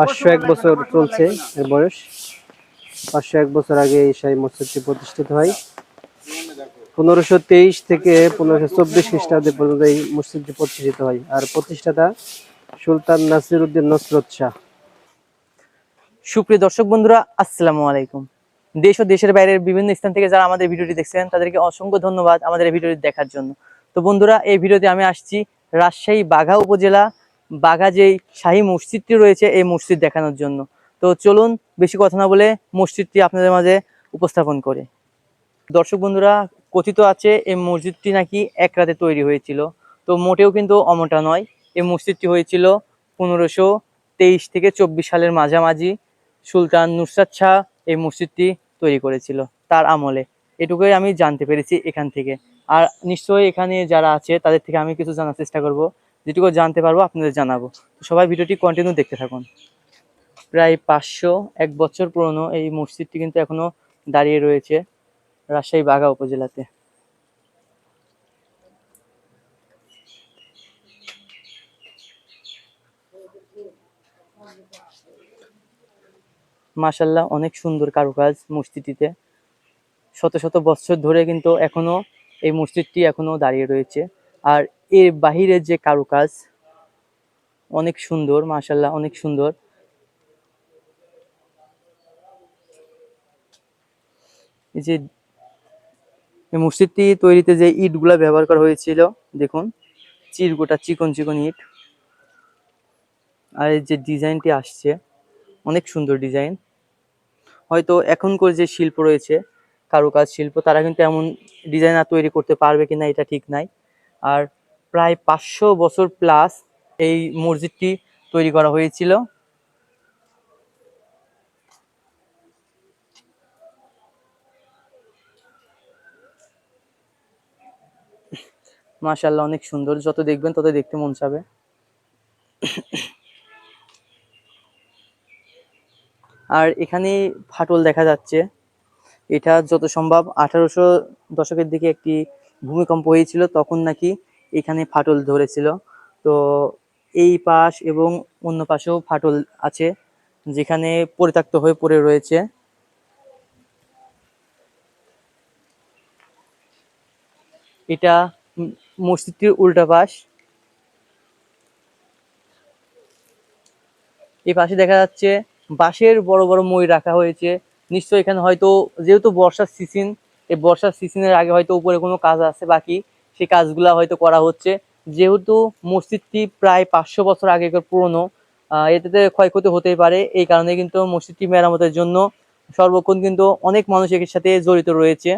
পাঁচশো এক বছর চলছে এর বয়স। পাঁচশো এক বছর আগে এই শাহী মসজিদটি প্রতিষ্ঠিত হয়। পনেরোশো তেইশ থেকে পনেরোশো চব্বিশ খ্রিস্টাব্দে পর্যন্ত এই মসজিদটি প্রতিষ্ঠিত হয়। আর প্রতিষ্ঠাতা সুলতান নাসির উদ্দিন নসরত শাহ। সুপ্রিয় দর্শক বন্ধুরা, আসসালামু আলাইকুম। দেশ ও দেশের বাইরের বিভিন্ন স্থান থেকে যারা আমাদের ভিডিওটি দেখছেন, তাদেরকে অসংখ্য ধন্যবাদ আমাদের ভিডিওটি দেখার জন্য। তো বন্ধুরা, এই ভিডিওতে আমি আসছি রাজশাহী বাঘা উপজেলা বাঘা যেই শাহী মসজিদটি রয়েছে এই মসজিদ দেখানোর জন্য। তো চলুন বেশি কথা না বলে মসজিদটি আপনাদের মাঝে উপস্থাপন করে। দর্শক বন্ধুরা, কথিত আছে এই মসজিদটি নাকি এক রাতে তৈরি হয়েছিল। তো মোটেও কিন্তু অমটা নয়, এই মসজিদটি হয়েছিল পনেরোশো তেইশ থেকে চব্বিশ সালের মাঝামাঝি। সুলতান নুসরাত শাহ এই মসজিদটি তৈরি করেছিল তার আমলে। এটুকুই আমি জানতে পেরেছি এখান থেকে। আর নিশ্চয়ই এখানে যারা আছে তাদের থেকে আমি কিছু জানার চেষ্টা করব। যেটুকু জানতে পারব, আপনাদের জানাব। সবাই ভিডিওটি কন্টিনিউ দেখতে থাকুন। প্রায় পাঁচশো এক বছর পুরনো এই মসজিদটি কিন্তু এখনও দাঁড়িয়ে রয়েছে রাজশাহী বাঘা উপজেলাতে। মাশাল্লাহ, অনেক সুন্দর কারুকাজ মসজিদটিতে। শত শত বছর ধরে কিন্তু এখনও এই মসজিদটি এখনও দাঁড়িয়ে রয়েছে। আর এর বাহিরের যে কারুকাজ, অনেক সুন্দর মাশাল্লাহ অনেক সুন্দর। এই যে মসজিদটি তৈরিতে যে ইটগুলা ব্যবহার করা হয়েছিল, দেখুন চিরগোটা চিকন চিকন ইট। আর যে ডিজাইনটি আসছে, অনেক সুন্দর ডিজাইন। হয়তো এখনকার যে শিল্প রয়েছে, কারুকাজ শিল্প, তারা কিন্তু এমন ডিজাইন আর তৈরি করতে পারবে কিনা এটা ঠিক নাই। আর প্রায় পাঁচশো বছর প্লাস এই মসজিদটি তৈরি করা হয়েছিল। মাশাল্লাহ অনেক সুন্দর। যত দেখবেন তত দেখতে মন চাবে। আর এখানে ফাটল দেখা যাচ্ছে। এটা যত সম্ভব আঠারোশো দশকের দিকে একটি ভূমিকম্প হয়েছিল, তখন নাকি এখানে ফাটল ধরেছিল। তো এই পাশ এবং অন্য পাশেও ফাটল আছে, যেখানে পরিত্যক্ত হয়ে পড়ে রয়েছে। এটা মসজিদটির উল্টা পাশ। এই পাশে দেখা যাচ্ছে বাঁশের বড় বড় মই রাখা হয়েছে। নিশ্চয়ই এখানে হয়তো, যেহেতু বর্ষার সিজন এই বর্ষার সিজনের আগে হয়তো উপরে কোনো কাজ আছে বাকি। সেই কাজগুলা হয়তো করা হচ্ছে। যেহেতু মসজিদটি প্রায় পাঁচশো বছর আগেকার পুরনো এটাতে ক্ষয়ক্ষতি হতেই পারে। এই কারণে কিন্তু মসজিদটি মেরামতের জন্য সর্বক্ষণ কিন্তু অনেক মানুষ এর সাথে জড়িত রয়েছে।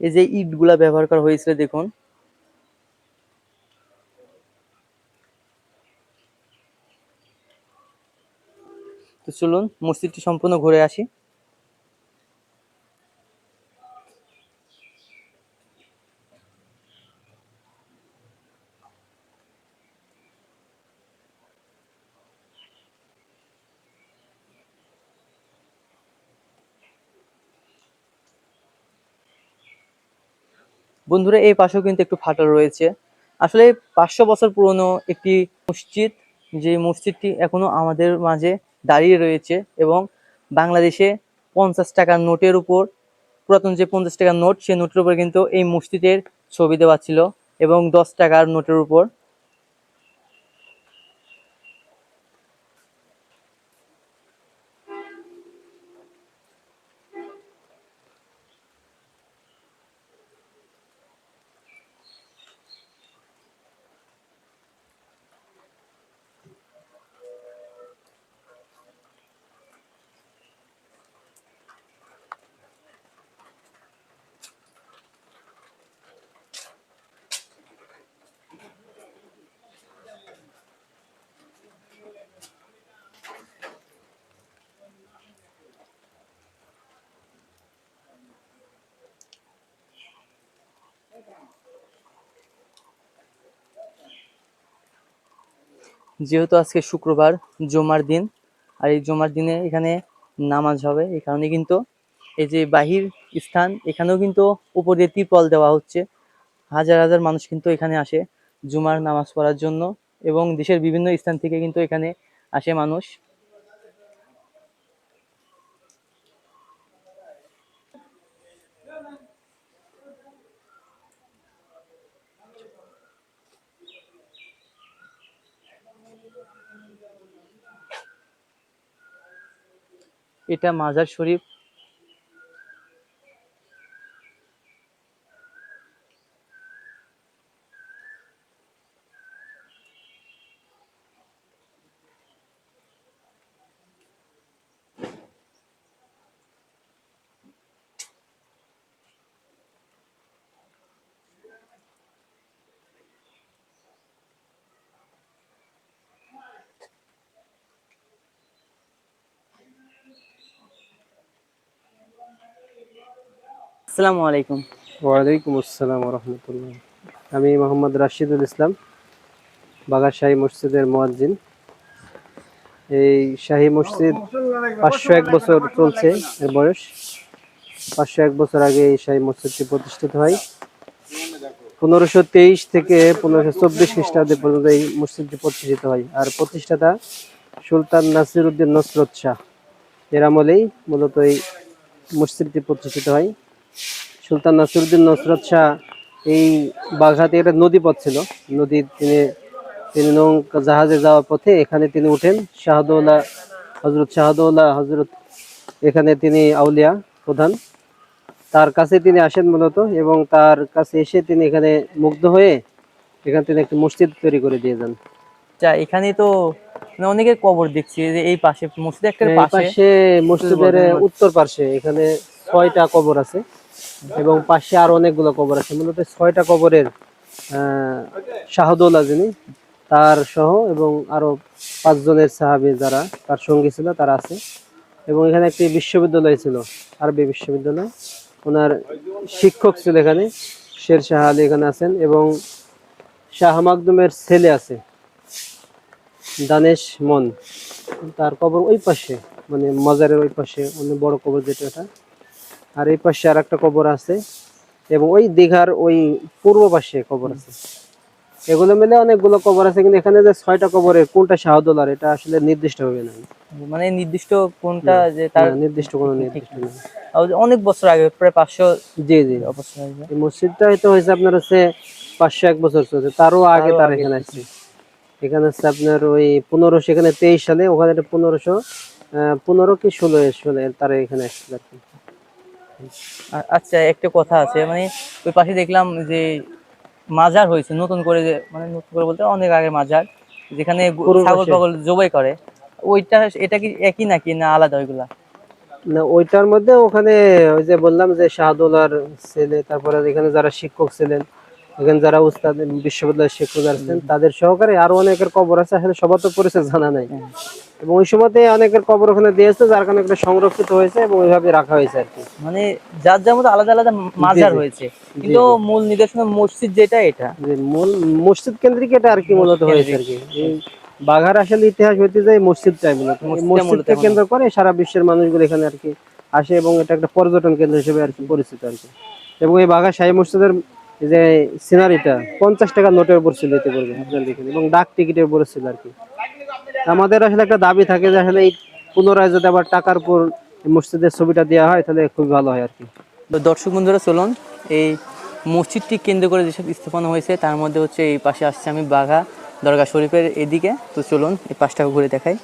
এই যে ইটগুলা ব্যবহার করা হয়েছিল, দেখুন। তো চলুন মসজিদটি সম্পূর্ণ ঘুরে আসি। বন্ধুরা, এই পাশেও কিন্তু একটু ফাটল রয়েছে। আসলে পাঁচশো বছর পুরনো একটি মসজিদ যে মসজিদটি এখনও আমাদের মাঝে দাঁড়িয়ে রয়েছে এবং বাংলাদেশে পঞ্চাশ টাকার নোটের উপর, পুরাতন যে পঞ্চাশ টাকার নোট, সেই নোটের উপর কিন্তু এই মসজিদের ছবি দেওয়া ছিল এবং দশ টাকার নোটের উপর যেহেতু আজকে শুক্রবার, জমার দিন, আর এই জমার দিনে এখানে নামাজ হবে, এই কারণে কিন্তু এই যে বাহির স্থান, এখানেও কিন্তু উপর দিয়ে ত্রিপল দেওয়া হচ্ছে। হাজার হাজার মানুষ কিন্তু এখানে আসে জুমার নামাজ পড়ার জন্য এবং দেশের বিভিন্ন স্থান থেকে কিন্তু এখানে আসে মানুষ। এটা মাজার শরীফ। আসসালামু আলাইকুম। ওয়ালাইকুম আসসালাম রহমতুল্লাহ আমি মোহাম্মদ রাশিদুল ইসলাম বাগার শাহী মসজিদের মোয়াজ্জিন। এই শাহী মসজিদ পাঁচশো এক বছর চলছে এর বয়স। পাঁচশো এক বছর আগে এই শাহী মসজিদটি প্রতিষ্ঠিত হয়। পনেরোশো তেইশ থেকে পনেরোশো চব্বিশ খ্রিস্টাব্দে পর্যন্ত এই মসজিদটি প্রতিষ্ঠিত হয়। আর প্রতিষ্ঠাতা সুলতান নাসির উদ্দিন নসরত শাহ। এর আমলেই মূলত এই মসজিদটি প্রতিষ্ঠিত হয়। সুলতান নাসিরুদ্দিন নসরত শাহ এই বাঘাতে একটা নদী পথ ছিল। নদী তিনি তিনি নৌকা জাহাজে যাওয়ার পথে এখানে তিনি উঠেন। শাহদৌলা হজরত শাহদৌলা হজরত এখানে তিনি আউলিয়া প্রধান। তার কাছে তিনি আসেন মূলত এবং তার কাছে এসে তিনি এখানে মুগ্ধ হয়ে এখানে তিনি একটি মসজিদ তৈরি করে দিয়ে যান। আচ্ছা এখানে তো মানে অনেকের কবর দেখছি যে এই পাশে মসজিদ একটা পাশে মসজিদের উত্তর পাশে এখানে ছয়টা কবর আছে। এবং পাশে আরও অনেকগুলো কবর আছে। মূলত ছয়টা কবরের শাহদৌলা যিনি, তার সহ এবং আরও পাঁচজনের সাহাবী যারা তার সঙ্গী ছিল, তারা আছে। এবং এখানে একটি বিশ্ববিদ্যালয় ছিল, আরবি বিশ্ববিদ্যালয়। ওনার শিক্ষক ছিল এখানে, শের শাহ আলী এখানে আছেন এবং শাহ মাকদুমের ছেলে আছে, দানেশ মন। তার কবর ওই পাশে মানে মাজারের ওই পাশে, অনেক বড় কবর যেটা এটা আর এই পাশে আর একটা কবর আছে এবং ওই দীঘার ওই পূর্ব পাশে কবর আছে। এগুলো মিলে অনেকগুলো কবর আছে কিন্তু এখানে যে ছয়টা কবরের কোনটা শাহদোলার এটা আসলে নির্দিষ্ট হবে না। মানে নির্দিষ্ট কোনটা যে তার নির্দিষ্ট কোনো নির্দিষ্ট অনেক বছর আগে প্রায় পাঁচশো জি জি। আগে। এই মসজিদটা হয়তো হয়েছে আপনার হচ্ছে পাঁচশো এক বছর চলছে তারও আগে তার এখানে আসছে এখানে হচ্ছে আপনার ওই পনেরোশো এখানে তেইশ সালে ওখানে পনেরোশো আহ, পনেরো কি ষোলো ষোলো তারা এখানে আসছিল আচ্ছা একটা কথা আছে মানে ওই পাশে দেখলাম যে মাজার হয়েছে নতুন করে যে মানে নতুন করে বলতে অনেক আগে মাজার যেখানে ছাগল পাগল জবাই করে। ওইটা এটা কি একই নাকি না আলাদা ওইগুলা? না ওইটার মধ্যে ওখানে ওই যে বললাম যে শাহদোলার ছেলে তারপরে এখানে যারা শিক্ষক ছিলেন এখানে যারা উস্তাদ বিশ্ববিদ্যালয়ের শিক্ষক ছিলেন তাদের সহকারে আরও অনেকের কবর আছে আসলে সবার তো পরিচয় জানা নাই। এবং ওই সময়তে অনেকের কবর ওখানে দিয়েছে যার কারণে এটা সংরক্ষিত হয়েছে এবং ওইভাবে রাখা হয়েছে আর কি। মানে যার যার মতো আলাদা আলাদা মাজার হয়েছে। কিন্তু মূল নিদর্শন মসজিদ যেটা এটা। যে মূল মসজিদ কেন্দ্রিক এটা আর কি মূলত হয়েছে আর কি। বাঘার আসলে ইতিহাস হইতে যায় মসজিদটাই মূলত। এই মূলত মসজিদকে কেন্দ্র করে সারা বিশ্বের মানুষগুলো এখানে আর কি আসে এবং এটা একটা পর্যটন কেন্দ্র হিসেবে আর কি পরিচিত আর কি। এবং এই বাঘা শাহী মসজিদের যে সিনারিটা পঞ্চাশ টাকা নোটের উপর ছিল এতে করবে দেখেন, এবং ডাক টিকিটের উপরে ছিল আর কি। আমাদের আসলে একটা দাবি থাকে যে আসলে এই পুনরায় যদি আবার টাকার উপর মসজিদের ছবিটা দেওয়া হয়, তাহলে খুবই ভালো হয় আর কি। তো দর্শক বন্ধুরা, চলুন, এই মসজিদটি কেন্দ্র করে যেসব স্থাপনা হয়েছে, তার মধ্যে হচ্ছে এই পাশে আসছে আমি বাঘা দরগা শরীফের এদিকে। তো চলুন, এই পাশটাকে ঘুরে দেখাই।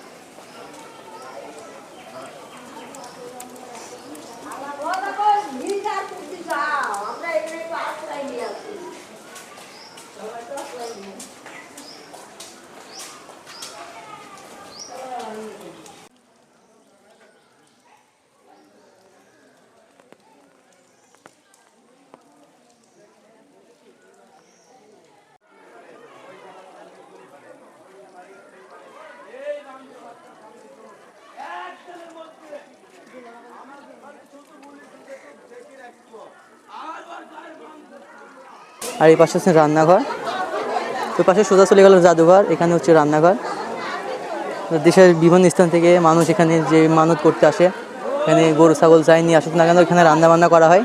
আর এই পাশে হচ্ছে রান্নাঘর। ওই পাশে সোজা চলে গেল জাদুঘর, এখানে হচ্ছে রান্নাঘর। দেশের বিভিন্ন স্থান থেকে মানুষ এখানে যে মানত করতে আসে, এখানে গরু, ছাগল যাই নিয়ে আসুক না কেন, এখানে রান্নাবান্না করা হয়।